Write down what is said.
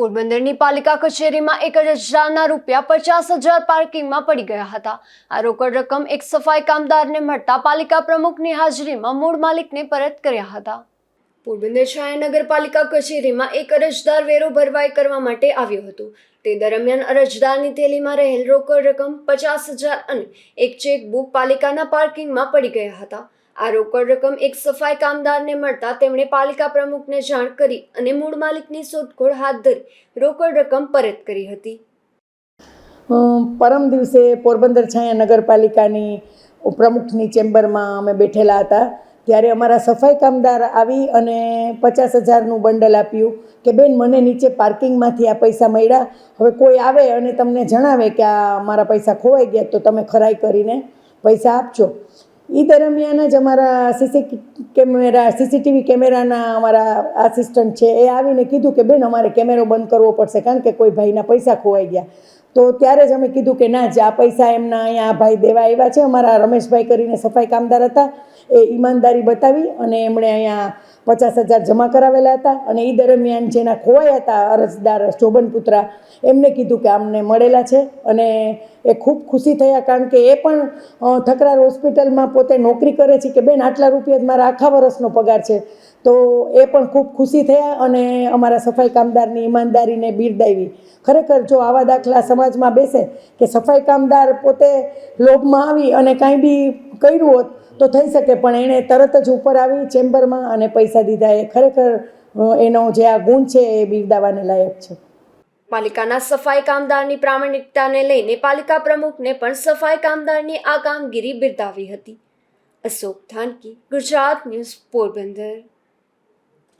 પોરબંદરની પાલિકા કચેરીમાં એક હજારના રૂપિયા પચાસ હજાર પાર્કિંગમાં પડી ગયા હતા. આ રોકડ રકમ એક સફાઈ કામદારને મળતા પાલિકા પ્રમુખની હાજરીમાં મૂળ માલિકને પરત કર્યા હતા. પોરબંદર છાયા નગરપાલિકા કચેરીમાં એક અરજદાર વેરો ભરવાઈ કરવા માટે આવ્યો હતો. તે દરમિયાન અરજદારની થેલીમાં રહેલ રોકડ રકમ પચાસ હજાર અને એક ચેકબુક પાલિકાના પાર્કિંગમાં પડી ગયા હતા. આ રોકડ રકમ એક સફાઈ કામદારને મળતા તેમણે પાલિકા પ્રમુખને જાણ કરી અને મૂળ માલિકની શોધખોળ હાથ ધરી રોકડ રકમ પરત કરી હતી. પરમ દિવસે પોરબંદર છાયા નગરપાલિકાની પ્રમુખની ચેમ્બરમાં અમે બેઠેલા હતા. ત્યારે અમારા સફાઈ કામદાર આવી અને પચાસ હજારનું બંડલ આપ્યું કે, બેન, મને નીચે પાર્કિંગમાંથી આ પૈસા મળ્યા. હવે કોઈ આવે અને તમને જણાવે કે આ મારા પૈસા ખોવાઈ ગયા તો તમે ખરાઈ કરીને પૈસા આપજો. એ દરમિયાન જ અમારા સીસી કેમેરા, સીસીટીવી કેમેરાના અમારા આસિસ્ટન્ટ છે, એ આવીને કીધું કે, બેન, અમારે કેમેરો બંધ કરવો પડશે, કારણ કે કોઈ ભાઈના પૈસા ખોવાઈ ગયા. તો ત્યારે જ અમે કીધું કે, ના, જ આ પૈસા એમના અહીંયા ભાઈ દેવા આવ્યા છે. અમારા રમેશભાઈ કરીને સફાઈ કામદાર હતા, એ ઈમાનદારી બતાવી અને એમણે અહીંયા પચાસ હજાર જમા કરાવેલા હતા અને એ દરમિયાન જેના ખોવાયા હતા, અરજદાર શોભન પુત્રા એમને કીધું કે આમને મળેલા છે અને એ ખૂબ ખુશી થયા કારણ કે એ પણ થકરાર હોસ્પિટલમાં પોતે નોકરી કરે છે કે બેન આટલા રૂપિયા મારા આખા વર્ષનો પગાર છે. તો એ પણ ખૂબ ખુશી થયા અને અમારા સફાઈ કામદારની ઈમાનદારીને બિરદાવી. ખરેખર જો આવા દાખલા સમાજમાં બેસે કે સફાઈ કામદાર પોતે લોભમાં આવી અને કાંઈ બી કર્યું હોત તો થઈ શકે, પણ એણે તરત જ ઉપર આવી ચેમ્બરમાં અને પૈસા દીધા. એ ખરેખર એનો જે આ ગુણ છે એ બિરદાવાને લાયક છે. પાલિકાના સફાઈ કામદારની પ્રામાણિકતાને લઈને પાલિકા પ્રમુખને પણ સફાઈ કામદારની આ કામગીરી બિરદાવી હતી. અશોક થાનકી, ગુજરાત ન્યૂઝ પોરબંદર.